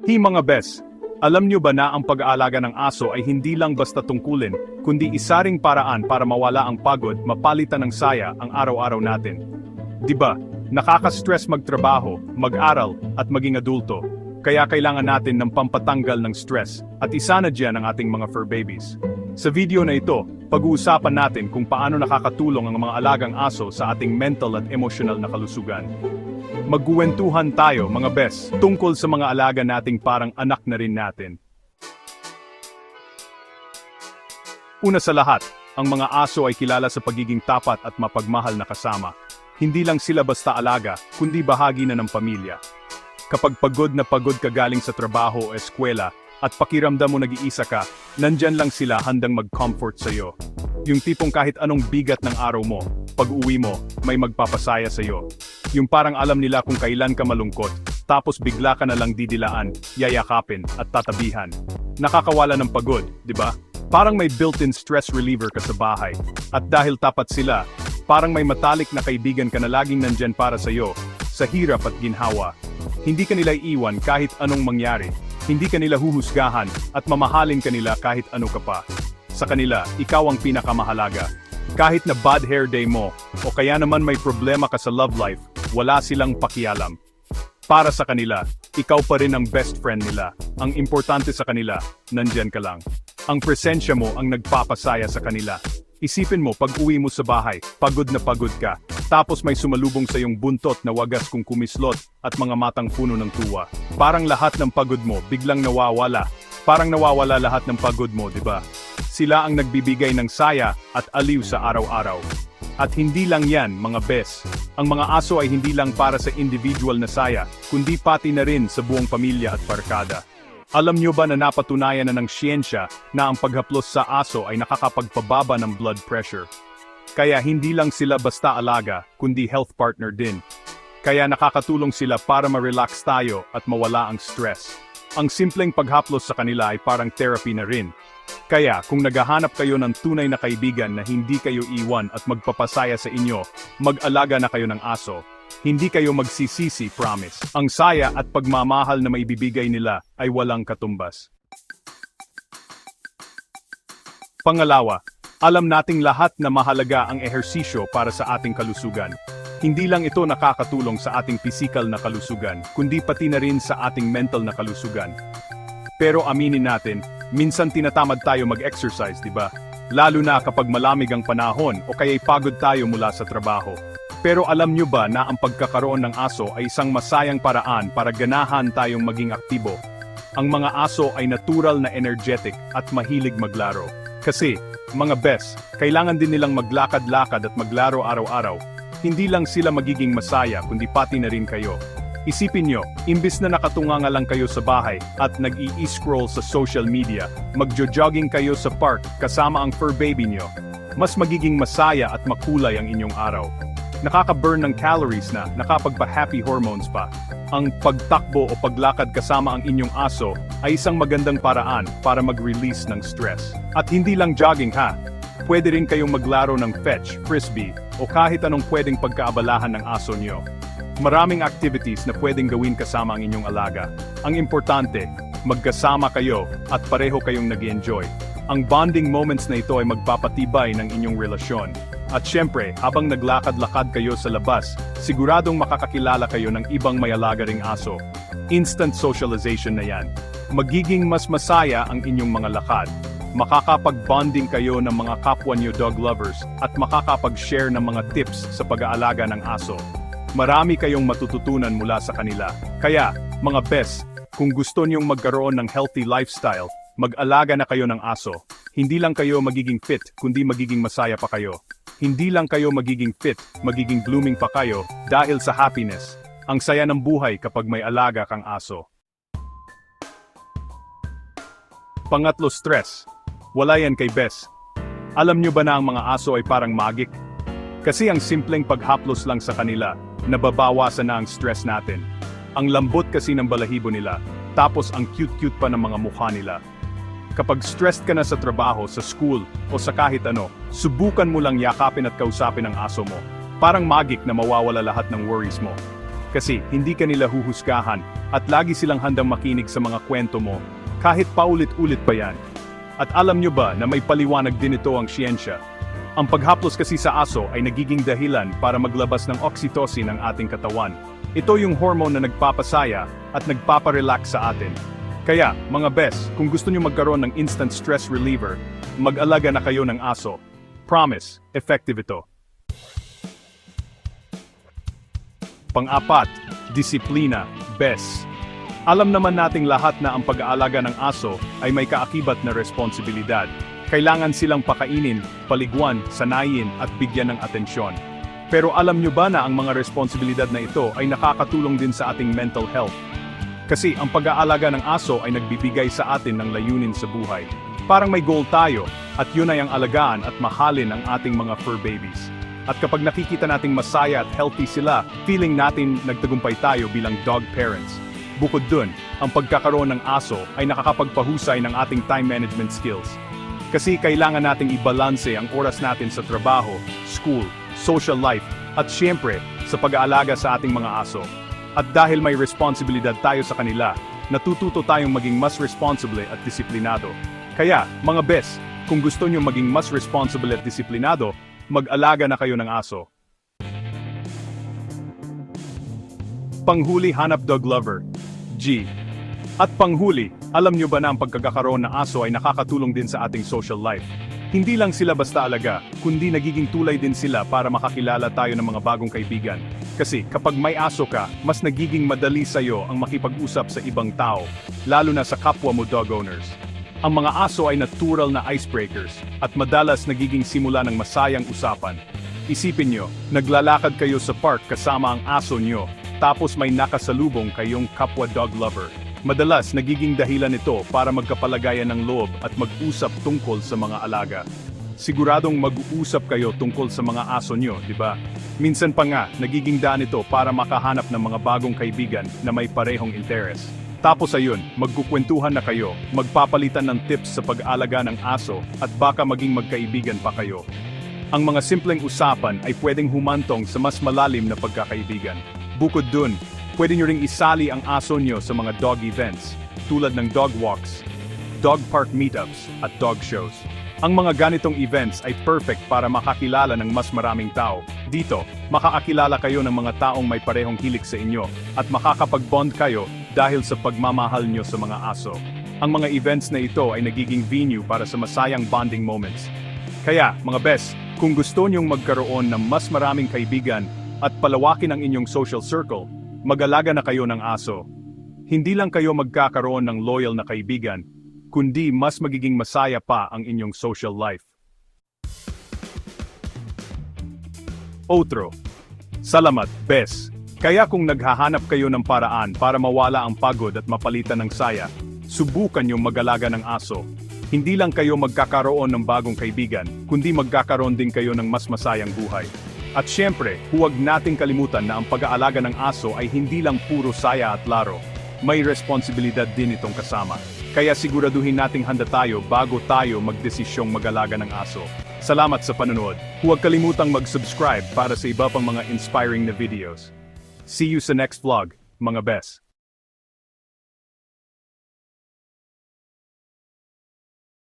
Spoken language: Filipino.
Hi mga bes, alam nyo ba na ang pag-aalaga ng aso ay hindi lang basta tungkulin, kundi isa ring paraan para mawala ang pagod, mapalitan ng saya ang araw-araw natin. 'Di ba? Nakaka-stress magtrabaho, mag-aral, at maging adulto. Kaya kailangan natin ng pampatanggal ng stress, at isa na diyan ang ating mga fur babies. Sa video na ito, pag-uusapan natin kung paano nakakatulong ang mga alagang aso sa ating mental at emotional na kalusugan. Magkuwentuhan tayo mga bes tungkol sa mga alaga nating parang anak na rin natin. Una sa lahat, ang mga aso ay kilala sa pagiging tapat at mapagmahal na kasama. Hindi lang sila basta alaga, kundi bahagi na ng pamilya. Kapag pagod na pagod ka galing sa trabaho o eskwela, at pakiramdam mo nag-iisa ka, nandyan lang sila handang mag-comfort sa'yo. Yung tipong kahit anong bigat ng araw mo, pag uwi mo, may magpapasaya sa'yo. Yung parang alam nila kung kailan ka malungkot, tapos bigla ka na lang didilaan, yayakapin, at tatabihan. Nakakawala ng pagod, di ba? Parang may built-in stress reliever ka sa bahay. At dahil tapat sila, parang may matalik na kaibigan ka na laging nandyan para sa'yo, sa hirap at ginhawa. Hindi ka nila iiwan kahit anong mangyari. Hindi ka nila huhusgahan at mamahalin ka nila kahit ano ka pa. Sa kanila, ikaw ang pinakamahalaga. Kahit na bad hair day mo, o kaya naman may problema ka sa love life, wala silang pakialam. Para sa kanila, ikaw pa rin ang best friend nila. Ang importante sa kanila, nandyan ka lang. Ang presensya mo ang nagpapasaya sa kanila. Isipin mo pag uwi mo sa bahay, pagod na pagod ka, tapos may sumalubong sa iyong buntot na wagas kung kumislot at mga matang puno ng tuwa. Parang lahat ng pagod mo biglang nawawala. Parang nawawala lahat ng pagod mo, di ba? Sila ang nagbibigay ng saya at aliw sa araw-araw. At hindi lang yan, mga bes. Ang mga aso ay hindi lang para sa individual na saya, kundi pati na rin sa buong pamilya at barkada. Alam nyo ba na napatunayan na ng siyensya na ang paghaplos sa aso ay nakakapagpababa ng blood pressure? Kaya hindi lang sila basta alaga, kundi health partner din. Kaya nakakatulong sila para ma-relax tayo at mawala ang stress. Ang simpleng paghaplos sa kanila ay parang therapy na rin. Kaya kung naghahanap kayo ng tunay na kaibigan na hindi kayo iwan at magpapasaya sa inyo, mag-alaga na kayo ng aso. Hindi kayo magsisisi, promise. Ang saya at pagmamahal na maibibigay nila ay walang katumbas. Pangalawa, alam nating lahat na mahalaga ang ehersisyo para sa ating kalusugan. Hindi lang ito nakakatulong sa ating pisikal na kalusugan, kundi pati na rin sa ating mental na kalusugan. Pero aminin natin, minsan tinatamad tayo mag-exercise, di ba? Lalo na kapag malamig ang panahon o kaya'y pagod tayo mula sa trabaho. Pero alam nyo ba na ang pagkakaroon ng aso ay isang masayang paraan para ganahan tayong maging aktibo? Ang mga aso ay natural na energetic at mahilig maglaro. Kasi, mga bes, kailangan din nilang maglakad-lakad at maglaro araw-araw. Hindi lang sila magiging masaya kundi pati na rin kayo. Isipin nyo, imbis na nakatunganga lang kayo sa bahay at nag-i-scroll sa social media, magjo-jogging kayo sa park kasama ang fur baby nyo, mas magiging masaya at makulay ang inyong araw. Nakaka-burn ng calories na, nakapagpa-happy hormones pa. Ang pagtakbo o paglakad kasama ang inyong aso ay isang magandang paraan para mag-release ng stress. At hindi lang jogging ha, pwede rin kayong maglaro ng fetch, frisbee, o kahit anong pwedeng pagkaabalahan ng aso nyo. Maraming activities na pwedeng gawin kasama ang inyong alaga. Ang importante, magkasama kayo at pareho kayong nag enjoy Ang bonding moments na ito ay magpapatibay ng inyong relasyon. At syempre, habang naglakad-lakad kayo sa labas, siguradong makakakilala kayo ng ibang may alaga ring aso. Instant socialization na yan. Magiging mas masaya ang inyong mga lakad. Makakapag-bonding kayo ng mga kapwa niyo dog lovers at makakapag-share ng mga tips sa pag-aalaga ng aso. Marami kayong matututunan mula sa kanila. Kaya, mga best, kung gusto niyong magkaroon ng healthy lifestyle, mag-alaga na kayo ng aso. Hindi lang kayo magiging fit, kundi magiging masaya pa kayo. Hindi lang kayo magiging fit, magiging blooming pa kayo dahil sa happiness. Ang saya ng buhay kapag may alaga kang aso. Pangatlo stress. Wala yan kay Bess. Alam nyo ba na ang mga aso ay parang magic? Kasi ang simpleng paghaplos lang sa kanila, nababawasan na ang stress natin. Ang lambot kasi ng balahibo nila, tapos ang cute-cute pa ng mga mukha nila. Kapag stressed ka na sa trabaho, sa school, o sa kahit ano, subukan mo lang yakapin at kausapin ang aso mo. Parang magic na mawawala lahat ng worries mo. Kasi hindi ka nila huhusgahan at lagi silang handang makinig sa mga kwento mo, kahit paulit-ulit pa yan. At alam nyo ba na may paliwanag din ito ang siyensya? Ang paghaplos kasi sa aso ay nagiging dahilan para maglabas ng oxytocin ang ating katawan. Ito yung hormone na nagpapasaya at nagpaparelax sa atin. Kaya, mga best, kung gusto nyo magkaroon ng instant stress reliever, mag-alaga na kayo ng aso. Promise, effective ito. Pang-apat, disiplina, best. Alam naman nating lahat na ang pag-aalaga ng aso ay may kaakibat na responsibilidad. Kailangan silang pakainin, paliguan, sanayin at bigyan ng atensyon. Pero alam nyo ba na ang mga responsibilidad na ito ay nakakatulong din sa ating mental health? Kasi ang pag-aalaga ng aso ay nagbibigay sa atin ng layunin sa buhay. Parang may goal tayo, at yun ay ang alagaan at mahalin ang ating mga fur babies. At kapag nakikita nating masaya at healthy sila, feeling natin nagtagumpay tayo bilang dog parents. Bukod dun, ang pagkakaroon ng aso ay nakakapagpahusay ng ating time management skills. Kasi kailangan nating ibalanse ang oras natin sa trabaho, school, social life, at syempre, sa pag-aalaga sa ating mga aso. At dahil may responsibilidad tayo sa kanila, natututo tayong maging mas responsible at disiplinado. Kaya, mga best, kung gusto nyo maging mas responsible at disiplinado, mag-alaga na kayo ng aso. Panghuli hanap dog lover. G. At panghuli, alam nyo ba na ang pagkakakaroon ng aso ay nakakatulong din sa ating social life? Hindi lang sila basta alaga, kundi nagiging tulay din sila para makakilala tayo ng mga bagong kaibigan. Kasi kapag may aso ka, mas nagiging madali sa'yo ang makipag-usap sa ibang tao, lalo na sa kapwa mo dog owners. Ang mga aso ay natural na icebreakers at madalas nagiging simula ng masayang usapan. Isipin nyo, naglalakad kayo sa park kasama ang aso nyo, tapos may nakasalubong kayong kapwa dog lover. Madalas nagiging dahilan ito para magkapalagayan ng loob at mag-usap tungkol sa mga alaga. Siguradong mag-uusap kayo tungkol sa mga aso nyo, di ba? Minsan pa nga, nagiging daan ito para makahanap ng mga bagong kaibigan na may parehong interes. Tapos ayun, magkukwentuhan na kayo, magpapalitan ng tips sa pag-alaga ng aso at baka maging magkaibigan pa kayo. Ang mga simpleng usapan ay pwedeng humantong sa mas malalim na pagkakaibigan. Bukod dun, pwede nyo ring isali ang aso nyo sa mga dog events, tulad ng dog walks, dog park meetups, at dog shows. Ang mga ganitong events ay perfect para makakilala ng mas maraming tao. Dito, makakakilala kayo ng mga taong may parehong hilig sa inyo at makakapag-bond kayo dahil sa pagmamahal nyo sa mga aso. Ang mga events na ito ay nagiging venue para sa masayang bonding moments. Kaya, mga best, kung gusto nyong magkaroon ng mas maraming kaibigan at palawakin ang inyong social circle, mag-alaga na kayo ng aso. Hindi lang kayo magkakaroon ng loyal na kaibigan, kundi mas magiging masaya pa ang inyong social life. Outro. Salamat, Bes. Kaya kung naghahanap kayo ng paraan para mawala ang pagod at mapalitan ng saya, subukan yung mag-alaga ng aso. Hindi lang kayo magkakaroon ng bagong kaibigan, kundi magkakaroon din kayo ng mas masayang buhay. At syempre, huwag nating kalimutan na ang pag-aalaga ng aso ay hindi lang puro saya at laro. May responsibilidad din itong kasama. Kaya siguraduhin nating handa tayo bago tayo magdesisyong mag-alaga ng aso. Salamat sa panonood. Huwag kalimutang mag-subscribe para sa iba pang mga inspiring na videos. See you sa next vlog, mga best.